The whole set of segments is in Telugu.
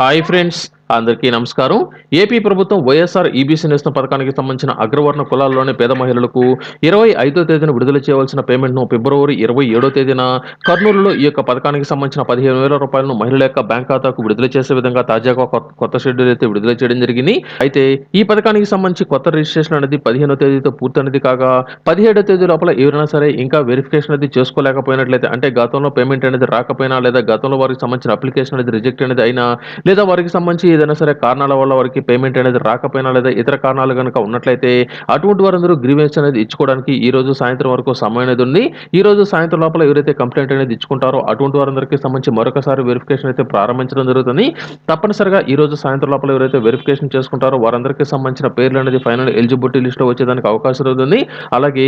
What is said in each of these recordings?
Hi friends. అందరికీ నమస్కారం. ఏపీ ప్రభుత్వం వైఎస్ఆర్ ఈబీసీ నేస్తం పథకానికి సంబంధించిన అగ్రవర్ణ కులాల్లోని పేద మహిళలకు ఇరవై ఐదో తేదీన విడుదల చేయవలసిన పేమెంట్ను ఫిబ్రవరి ఇరవై ఏడో తేదీన కర్నూలులో ఈ యొక్క పథకానికి సంబంధించిన పదిహేను వేల రూపాయలను మహిళల యొక్క బ్యాంక్ ఖాతాకు విడుదల చేసే విధంగా తాజాగా కొత్త- కొత్త షెడ్యూల్ అయితే విడుదల చేయడం జరిగింది. అయితే ఈ పథకానికి సంబంధించి కొత్త రిజిస్ట్రేషన్ అనేది పదిహేనో తేదీతో పూర్తయినది కాగా పదిహేడో తేదీ లోపల ఎవరైనా సరే ఇంకా వెరిఫికేషన్ అనేది చేసుకోలేకపోయినట్లయితే అంటే గతంలో పేమెంట్ అనేది రాకపోయినా లేదా గతంలో వారికి సంబంధించిన అప్లికేషన్ అనేది రిజెక్ట్ అనేది అయినా లేదా వారికి సంబంధించి ఏదైనా సరే కారణాల వల్ల వారికి పేమెంట్ అనేది రాకపోయినా లేదా ఇతర కారణాలు కనుక ఉన్నట్లయితే అటువంటి వారందరూ గ్రీవెన్స్ అనేది ఇచ్చుకోవడానికి ఈ రోజు సాయంత్రం వరకు సమయం అనేది ఉంది. ఈ రోజు సాయంత్రం లోపల ఎవరైతే కంప్లైంట్ అనేది ఇచ్చుకుంటారో అటువంటి వారందరికీ సంబంధించి మరొకసారి వెరిఫికేషన్ అయితే ప్రారంభించడం జరుగుతుంది. తప్పనిసరిగా ఈ రోజు సాయంత్రం లోపల ఎవరైతే వెరిఫికేషన్ చేసుకుంటారో వారందరికీ సంబంధించిన పేర్లు అనేది ఫైనల్ ఎలిజిబిలిటీ లిస్ట్ వచ్చేదానికి అవకాశం ఉంది అలాగే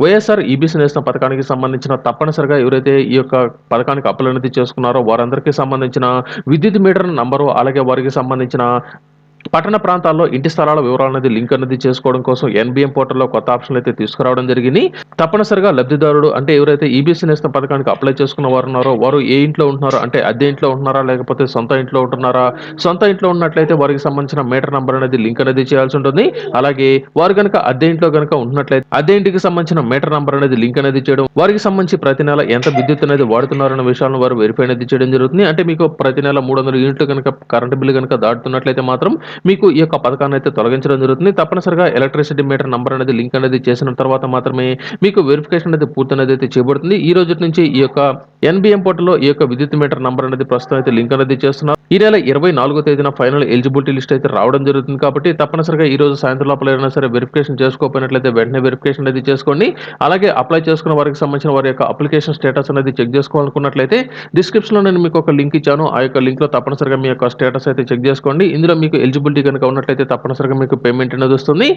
వైఎస్ఆర్ ఈబీసీ నేస్తం పథకానికి సంబంధించిన తప్పనిసరిగా ఎవరైతే ఈ యొక్క పథకానికి అప్పులు అనేది చేసుకున్నారో వారందరికీ సంబంధించిన విద్యుత్ మీటర్ నంబరు అలాగే వారికి సంబంధించిన పట్టణ ప్రాంతాల్లో ఇంటి స్థలాల వివరాలు అనేది లింక్ అనేది చేసుకోవడం కోసం ఎన్బిఎం పోర్టల్లో కొత్త ఆప్షన్లు అయితే తీసుకురావడం జరిగింది. తప్పనిసరిగా లబ్ధిదారుడు అంటే ఎవరైతే ఈబీసీ నేస్తం పథకానికి అప్లై చేసుకున్న వారు ఉన్నారో వారు ఏ ఇంట్లో ఉంటున్నారో అంటే అద్దె ఇంట్లో ఉంటున్నారా లేకపోతే సొంత ఇంట్లో ఉంటున్నారా సొంత ఇంట్లో ఉన్నట్లయితే వారికి సంబంధించిన మీటర్ నంబర్ అనేది లింక్ అనేది చేయాల్సి ఉంటుంది. అలాగే వారు కనుక అద్దె ఇంట్లో కనుక ఉంటున్నట్లయితే అద్దె ఇంటికి సంబంధించిన మీటర్ నంబర్ అనేది లింక్ అనేది చేయడం వారికి సంబంధించి ప్రతి నెల ఎంత విద్యుత్ అనేది వాడుతున్నారన్న విషయాలను వారు వెరిఫై అనేది చేయడం జరుగుతుంది. అంటే మీకు ప్రతి నెల మూడు వందల యూనిట్లు కనుక కరెంట్ బిల్లు కనుక దాటుతున్నట్లయితే మాత్రం మీకు ఈ యొక్క పథకాన్ని అయితే తొలగించడం జరుగుతుంది. తప్పనిసరిగా ఎలక్ట్రిసిటీ మీటర్ నంబర్ అనేది లింక్ అనేది చేసిన తర్వాత మాత్రమే మీకు వెరిఫికేషన్ అనేది పూర్తి అనేది అయితే చేయబడుతుంది. ఈ రోజు నుంచి ఈ యొక్క ఎన్బిఎం పోర్టల్లో ఈ యొక్క విద్యుత్ మీటర్ నంబర్ అనేది ప్రస్తుతం అయితే లింక్ అనేది చేస్తున్నారు. ఈ నెల ఇరవై నాలుగో తేదీన ఫైనల్ ఎలిజిబిలిటీ లిస్ట్ అయితే రావడం జరుగుతుంది కాబట్టి తప్పనిసరిగా ఈ రోజు సాయంత్రం లోపల ఏదైనా సరే వెరిఫికేషన్ చేసుకోకపోయినట్లయితే వెంటనే వెరిఫికేషన్ అనేది చేసుకోండి. అలాగే అప్లై చేసుకున్న వారికి సంబంధించిన వారి యొక్క అప్లికేషన్ స్టేటస్ అనేది చెక్ చేసుకోవాలనుకున్నట్లయితే డిస్క్రిప్షన్లో నేను మీకు ఒక లింక్ ఇచ్చాను. ఆ యొక్క లింక్లో తప్పనిసరిగా మీ యొక్క స్టేటస్ అయితే చెక్ చేసుకోండి. ఇందులో మీకు ఎలిజిబిలిటీ కనుక ఉన్నట్లయితే తప్పనిసరిగా మీకు పేమెంట్ అనేది వస్తుంది.